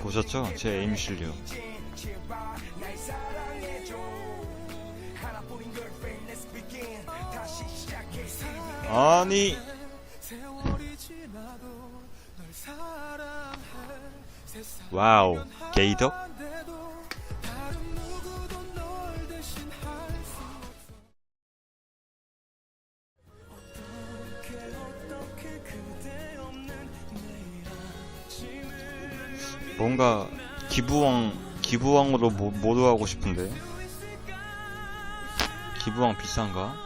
보셨죠? 제 에임 실력. 아니 와우 게이덕 뭔가 기부왕 기부왕으로 모, 모드하고 싶은데 기부왕 비싼가?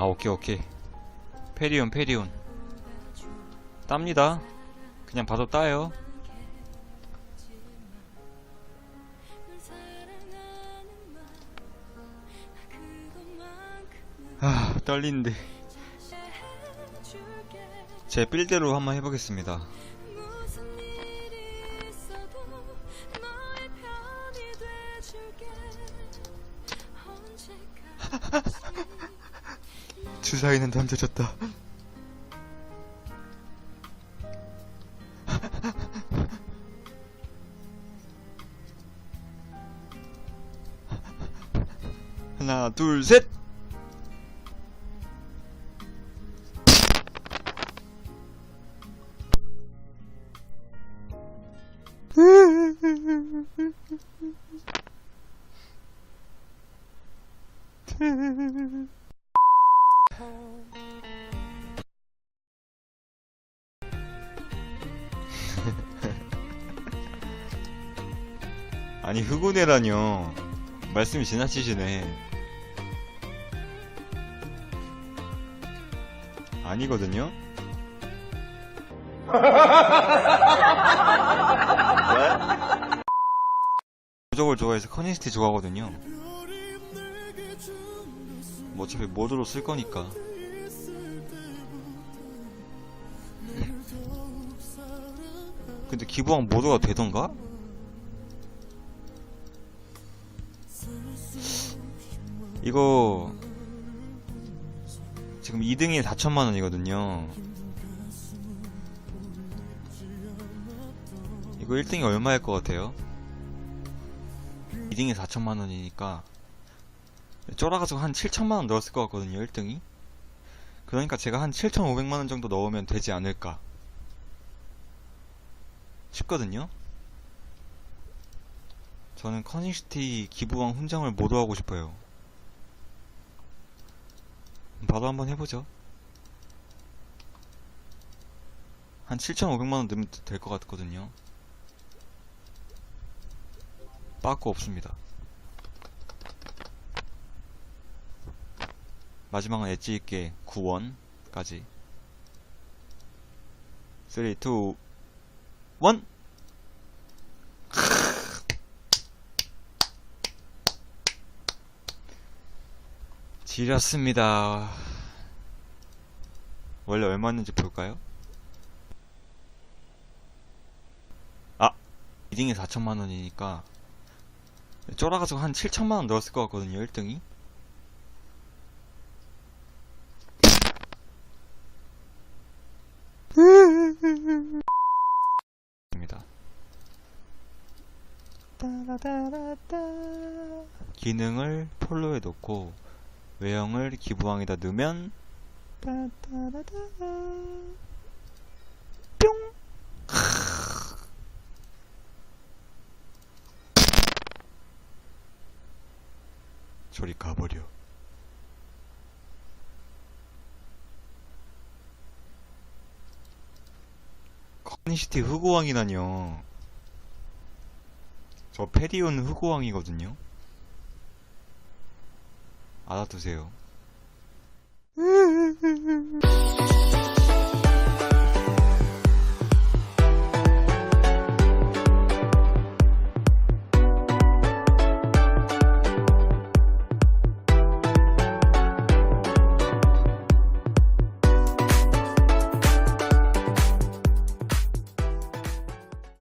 아 오케이 오케이. 페리온 페리온. 땁니다. 그냥 봐도 따요. 아 떨리는데. 제 빌대로 한번 해보겠습니다 주사위는 던져졌다. 하나 둘 셋 아니 흑운회라뇨. 말씀이 지나치시네. 아니거든요? 저걸 좋아해서 커니스티 좋아하거든요. 뭐 어차피 모드로 쓸 거니까 근데 기부왕 모드가 되던가? 이거 지금 2등이 4천만 원이거든요. 이거 1등이 얼마일 것 같아요? 2등이 4천만 원이니까 쫄아가지고 한 7천만 원 넣었을 것 같거든요. 1등이. 그러니까 제가 한 7,500만 원 정도 넣으면 되지 않을까 싶거든요. 저는 커닝시티 기부왕 훈장을 모두하고 싶어요. 바로 한번 해보죠. 한 7,500만원 넣으면 될 것 같거든요. 빠꾸 없습니다. 마지막은 엣지 있게 9원까지. 3, 2, 1! 지렸습니다. 원래 얼마였는지 볼까요? 아! 2등이 4천만원이니까 쫄아가지고 한 7천만원 넣었을 것 같거든요, 1등이. 입니다. 기능을 폴로에 놓고 외형을 기부왕에다 넣으면 뿅! 저리 가버려. 커니시티 흑우왕이라뇨 저 페리온 흑호왕이거든요. 알아두세요.